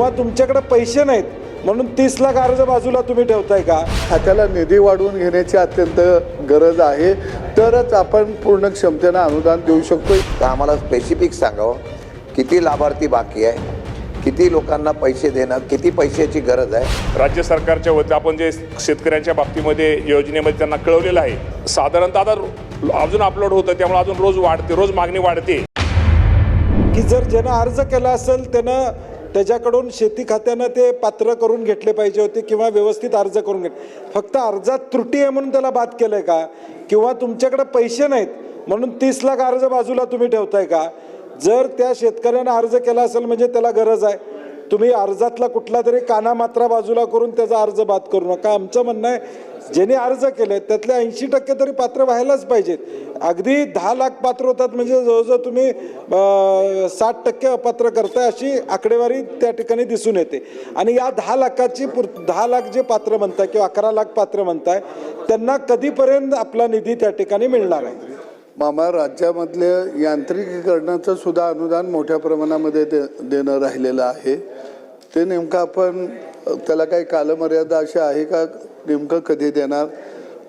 किंवा तुमच्याकडे पैसे नाहीत म्हणून तीस लाख अर्ज बाजूला तुम्ही ठेवताय का? खात्याला निधी वाढवून घेण्याची अत्यंत गरज आहे. तरच आपण पूर्ण क्षमतेनं अनुदान देऊ शकतो तर आम्हाला स्पेसिफिक सांगावं किती लाभार्थी बाकी आहे किती लोकांना पैसे देणं किती पैशाची गरज आहे? राज्य सरकारच्या वतीने आपण जे शेतकऱ्यांच्या बाबतीमध्ये योजनेमध्ये त्यांना कळवलेलं आहे साधारणतः आता अजून अपलोड होतं त्यामुळे अजून रोज वाढते रोज मागणी वाढते. की जर ज्यानं अर्ज केला असेल त्यानं त्याच्याकडून शेती खात्यानं ते पात्र करून घेतले पाहिजे होते किंवा व्यवस्थित अर्ज करून घेत फक्त अर्जात त्रुटी आहे म्हणून त्याला बाद केलं आहे का? किंवा तुमच्याकडे पैसे नाहीत म्हणून तीस लाख अर्ज बाजूला तुम्ही ठेवताय का? जर त्या शेतकऱ्यानं अर्ज केला असेल म्हणजे त्याला गरज आहे. तुम्ही अर्जातला कुठला तरी कानामात्रा बाजूला करून त्याचा अर्ज बाद करू नका. आमचं म्हणणं आहे ज्यांनी अर्ज केले त्यातले ऐंशी टक्के तरी पात्र व्हायलाच पाहिजेत. अगदी दहा लाख पात्र होतात म्हणजे जवळजवळ तुम्ही साठ टक्के अपात्र करताय अशी आकडेवारी त्या ठिकाणी दिसून येते. आणि या दहा लाखाची पुर दहा लाख जे पात्र म्हणताय किंवा अकरा लाख पात्र म्हणताय त्यांना कधीपर्यंत आपला निधी त्या ठिकाणी मिळणार आहे? मामा राज्यामधले यांत्रिकीकरणाचं सुद्धा अनुदान मोठ्या प्रमाणामध्ये दे देणं राहिलेलं आहे. ते नेमकं आपण त्याला काही कालमर्यादा अशी आहे का? नेमकं कधी देणार?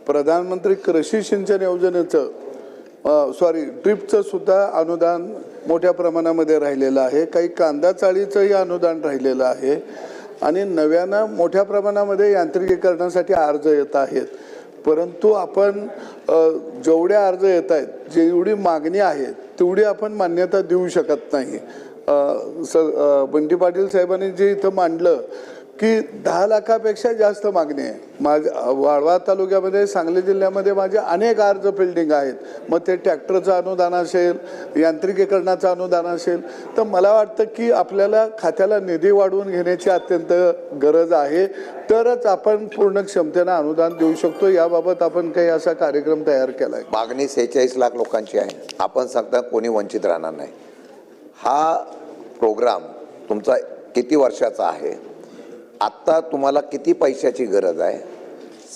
प्रधानमंत्री कृषी सिंचन योजनेचं सॉरी ट्रीपचं सुद्धा अनुदान मोठ्या प्रमाणामध्ये राहिलेलं आहे. काही कांदा चाळीचंही अनुदान राहिलेलं आहे. आणि नव्यानं मोठ्या प्रमाणामध्ये यांत्रिकीकरणासाठी अर्ज येत आहेत. परंतु आपण जेवढे अर्ज येत आहेत जेवढी मागणी आहे तेवढी आपण मान्यता देऊ शकत नाही. स बंटी पाटील साहेबांनी जे इथं मांडलं की दहा लाखापेक्षा जास्त मागणी आहे. माझ्या वाळवा तालुक्यामध्ये सांगली जिल्ह्यामध्ये माझे अनेक अर्ज फिल्डिंग आहेत. मग ते ट्रॅक्टरचं अनुदान असेल यांत्रिकीकरणाचं अनुदान असेल तर मला वाटतं की आपल्याला खात्याला निधी वाढवून घेण्याची अत्यंत गरज आहे. तरच आपण पूर्ण क्षमतेनं अनुदान देऊ शकतो. याबाबत आपण काही असा कार्यक्रम तयार केला आहे मागणी सेहेचाळीस लाख लोकांची आहे. आपण सांगता कोणी वंचित राहणार नाही. हा प्रोग्राम तुमचा किती वर्षाचा आहे? आत्ता तुम्हाला किती पैशाची गरज आहे?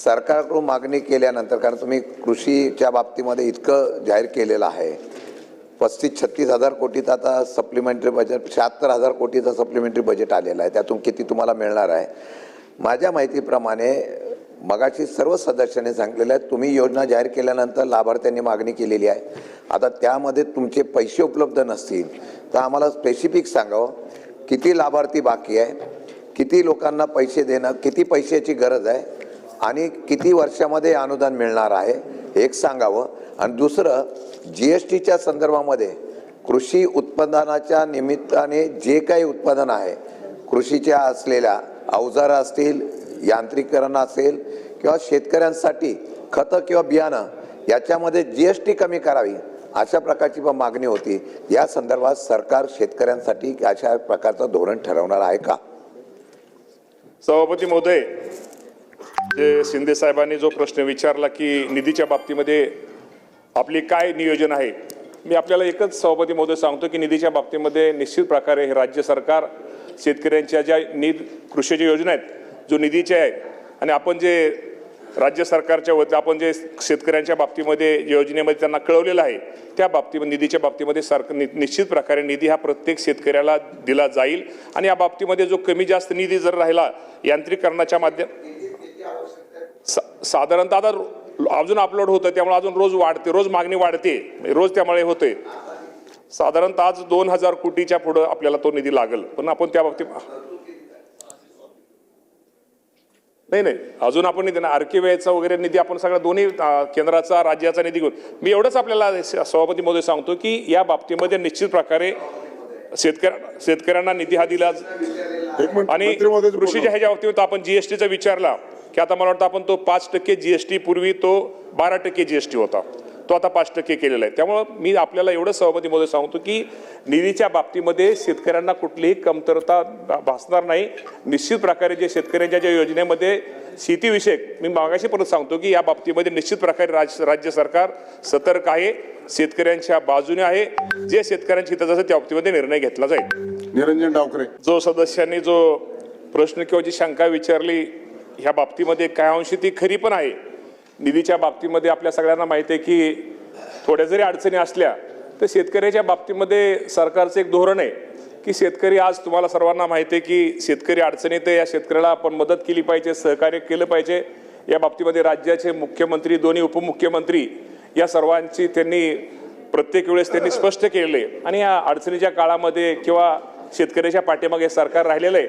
सरकारकडून मागणी केल्यानंतर कारण तुम्ही कृषीच्या बाबतीमध्ये इतकं जाहीर केलेलं आहे. पस्तीस छत्तीस हजार कोटीचं आता सप्लिमेंटरी बजेट शहात्तर हजार कोटीचं सप्लिमेंटरी बजेट आलेलं आहे. त्यातून किती तुम्हाला मिळणार आहे? माझ्या माहितीप्रमाणे मगाशी सर्व सदस्यांनी सांगलेलं आहे तुम्ही योजना जाहीर केल्यानंतर लाभार्थ्यांनी मागणी केलेली आहे. आता त्यामध्ये तुमचे पैसे उपलब्ध नसतील. तर आम्हाला स्पेसिफिक सांगावं किती लाभार्थी बाकी आहे? किती लोकांना पैसे देणं किती पैशाची गरज आहे आणि किती वर्षामध्ये अनुदान मिळणार आहे एक सांगावं. आणि दुसरं जी एस टीच्या संदर्भामध्ये कृषी उत्पादनाच्या निमित्ताने जे काही उत्पादन आहे कृषीच्या असलेल्या अवजारं असतील यांत्रिकरण असेल किंवा शेतकऱ्यांसाठी खतं किंवा बियाणं याच्यामध्ये जी एस टी कमी करावी अशा प्रकारची पण मागणी होती. या संदर्भात सरकार शेतकऱ्यांसाठी अशा प्रकारचं धोरण ठरवणार आहे का? सभापती महोदय जे शिंदे साहेबांनी जो प्रश्न विचारला की निधीच्या बाबतीमध्ये आपली काय नियोजन आहे मी आपल्याला एकच सभापती महोदय सांगतो की निधीच्या बाबतीमध्ये निश्चित प्रकारे हे राज्य सरकार शेतकऱ्यांच्या ज्या निध कृषीच्या योजना आहेत जो निधीच्या आहेत आणि आपण जे राज्य सरकारच्या वती आपण जे शेतकऱ्यांच्या बाबतीमध्ये योजनेमध्ये त्यांना कळवलेलं आहे त्या बाबतीमध्ये निधीच्या बाबतीमध्ये सरकार नि- निश्चित प्रकारे निधी हा प्रत्येक शेतकऱ्याला दिला जाईल. आणि या बाबतीमध्ये जो कमी जास्त निधी जर राहिला यांत्रिकरणाच्या माध्यम सा- साधारणतः आता अजून अपलोड होतं त्यामुळे अजून रोज वाढते रोज मागणी वाढते म्हणजे रोज त्यामुळे होते साधारणतः आज दोन हजार कोटीच्या पुढं आपल्याला तो निधी लागेल पण आपण त्या बाबतीत नाही नाही. अजून आपण निधी आरकेवायचा वगैरे निधी आपण सगळा दोन्ही केंद्राचा राज्याचा निधी घेऊन मी एवढंच आपल्याला सभापती महोदय सांगतो की या बाबतीमध्ये निश्चित प्रकारे शेतकऱ्या शेतकऱ्यांना निधी हा दिला आणि कृषीच्या ह्याच्या बाबतीत आपण जीएसटीचा विचारला की आता मला वाटतं आपण तो पाच टक्के जीएसटी पूर्वी तो बारा टक्के जीएसटी होता. तो आता पाच टक्के केलेला आहे. त्यामुळं मी आपल्याला एवढं सहमती मध्ये सांगतो की निधीच्या बाबतीमध्ये शेतकऱ्यांना कुठलीही कमतरता भासणार नाही. निश्चित प्रकारे जे शेतकऱ्यांच्या ज्या योजनेमध्ये शेतीविषयक मी मागाशी परत सांगतो की या बाबतीमध्ये निश्चित प्रकारे राज राज्य सरकार सतर्क आहे. शेतकऱ्यांच्या बाजूने आहे. जे शेतकऱ्यांच्या हिताचं असेल त्या बाबतीमध्ये निर्णय घेतला जाईल. निरंजन डावकरे जो सदस्यांनी जो प्रश्न किंवा जी शंका विचारली ह्या बाबतीमध्ये काय अंशी ती खरी पण आहे. निधीच्या बाबतीमध्ये आपल्या सगळ्यांना माहिती आहे की थोड्या जरी अडचणी असल्या तर शेतकऱ्याच्या बाबतीमध्ये सरकारचं एक धोरण आहे की शेतकरी आज तुम्हाला सर्वांना माहिती आहे की शेतकरी अडचणीत आहे. या शेतकऱ्याला आपण मदत केली पाहिजे सहकार्य केलं पाहिजे. या बाबतीमध्ये राज्याचे मुख्यमंत्री दोन्ही उपमुख्यमंत्री या सर्वांची त्यांनी प्रत्येक वेळेस त्यांनी स्पष्ट केलेलं आहे. आणि या अडचणीच्या काळामध्ये किंवा शेतकऱ्याच्या पाठीमागे सरकार राहिलेलं आहे.